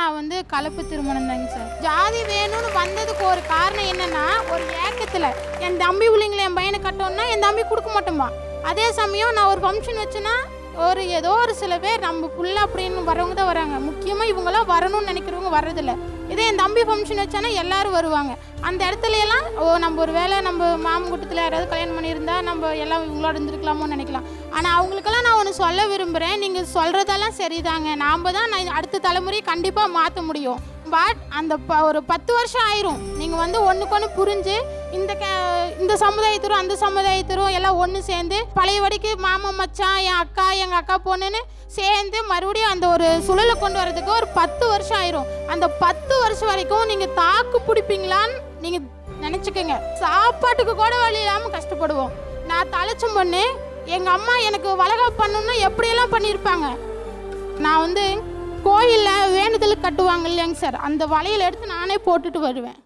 நான் வந்து கலப்பு திருமணம் தாங்க சார். ஜாதி வேணும்னு வந்ததுக்கு ஒரு காரணம் என்னன்னா ஒரு ஏக்கத்தில் என் தம்பி பிள்ளைங்களை என் பையனை கட்டோம்னா என் தம்பி கொடுக்க மாட்டோமா அதே சமயம் நான் ஒரு ஃபங்க்ஷன் வச்சேன்னா ஒரு ஏதோ ஒரு சில பேர் நம்ம புள்ள அப்படின்னு வரவங்க தான் வராங்க. முக்கியமாக இவங்களாம் வரணும்னு நினைக்கிறவங்க வர்றதில்ல. இதே என் தம்பி ஃபங்க்ஷன் வச்சானா எல்லாரும் வருவாங்க. அந்த இடத்துல எல்லாம் ஓ நம்ம ஒரு வேளை நம்ம மாமங்குட்டத்தில் யாராவது கல்யாணம் பண்ணியிருந்தா நம்ம எல்லாம் இவங்களோட இருந்திருக்கலாமோன்னு நினைக்கலாம். ஆனால் அவங்களுக்கெல்லாம் நான் ஒன்று சொல்ல விரும்புகிறேன் நீங்கள் சொல்கிறதெல்லாம் சரிதாங்க. நாம் தான் நான் அடுத்த தலைமுறையை கண்டிப்பாக மாற்ற முடியும். பட் அந்த ப ஒரு பத்து வருஷம் ஆயிரும். நீங்கள் வந்து ஒன்றுக்கு ஒன்று புரிஞ்சு இந்த க இந்த சமுதாயத்தரும் அந்த சமுதாயத்தரும் எல்லாம் ஒன்று சேர்ந்து பழையபடிக்கு மாமன் மச்சான் என் அக்கா எங்கள் அக்கா பொண்ணுன்னு சேர்ந்து மறுபடியும் அந்த ஒரு சுழலை கொண்டு வரதுக்கு ஒரு பத்து வருஷம் ஆயிரும். அந்த பத்து வருஷம் வரைக்கும் நீங்கள் தாக்கு பிடிப்பீங்களான்னு நீங்கள் நினச்சிக்கோங்க. சாப்பாட்டுக்கு கூட வழி இல்லாமல் கஷ்டப்படுவோம். நான் தலைச்சும் பொண்ணு எங்கள் அம்மா எனக்கு வளகாப்பு பண்ணணும்னா எப்படியெல்லாம் பண்ணியிருப்பாங்க? நான் வந்து கோயிலில் வளையல் கட்டுவாங்க இல்லையாங்க சார். அந்த வளையல் எடுத்து நானே போட்டுட்டு வருவேன்.